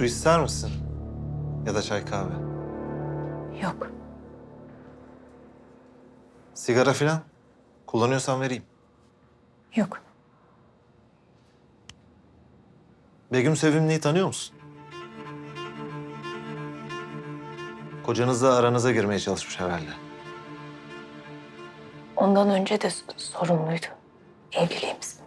Su ister misin? Ya da çay kahve. Yok. Sigara filan? Kullanıyorsan vereyim. Yok. Begüm Sevimli'yi tanıyor musun? Kocanızla aranıza girmeye çalışmış herhalde. Ondan önce de sorumluydu. Evliliğimiz.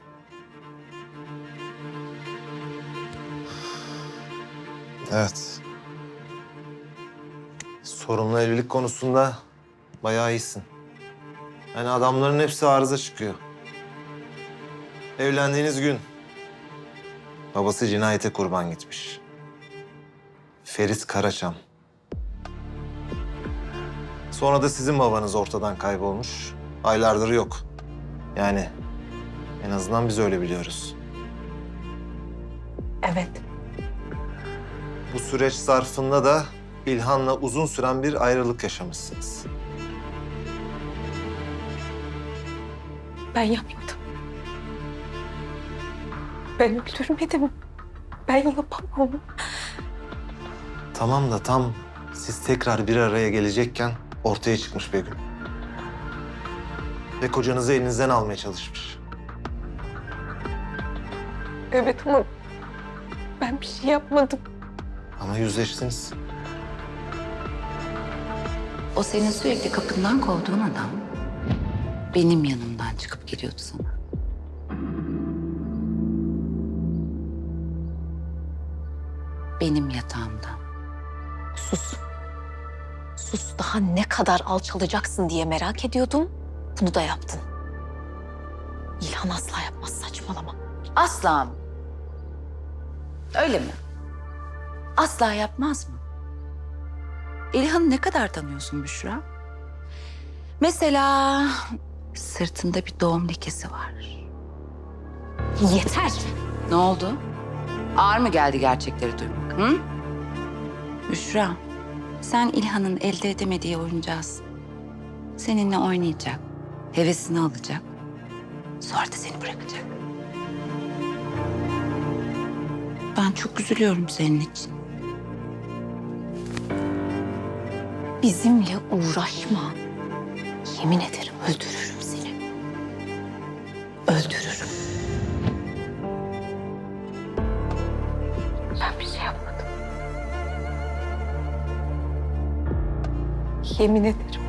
Evet. Sorunlu evlilik konusunda bayağı iyisin. Yani adamların hepsi arıza çıkıyor. Evlendiğiniz gün babası cinayete kurban gitmiş. Ferit Karaçam. Sonra da sizin babanız ortadan kaybolmuş. Aylardır yok. Yani en azından biz öyle biliyoruz. Evet. Bu süreç zarfında da İlhan'la uzun süren bir ayrılık yaşamışsınız. Ben yapmadım. Ben öldürmedim. Ben yapamam. Tamam da tam siz tekrar bir araya gelecekken ortaya çıkmış Begüm. Ve kocanızı elinizden almaya çalışmış. Evet ama ben bir şey yapmadım. Ama yüzleştiniz. O senin sürekli kapından kovduğun adam benim yanımdan çıkıp geliyordu sana. Benim yatağımdan. Sus. Sus daha ne kadar alçalacaksın diye merak ediyordum. Bunu da yaptın. İlhan asla yapmaz saçmalama. Asla mı? Öyle mi? Asla yapmaz mı? İlhan'ı ne kadar tanıyorsun Büşra? Mesela sırtında bir doğum lekesi var. Yeter. Ne oldu? Ağır mı geldi gerçekleri duymak? Hı? Büşra, sen İlhan'ın elde edemediği oyuncağısın. Seninle oynayacak, hevesini alacak. Sonra da seni bırakacak. Ben çok üzülüyorum senin için. Bizimle uğraşma. Yemin ederim öldürürüm seni. Öldürürüm. Ben bir şey yapmadım. Yemin ederim.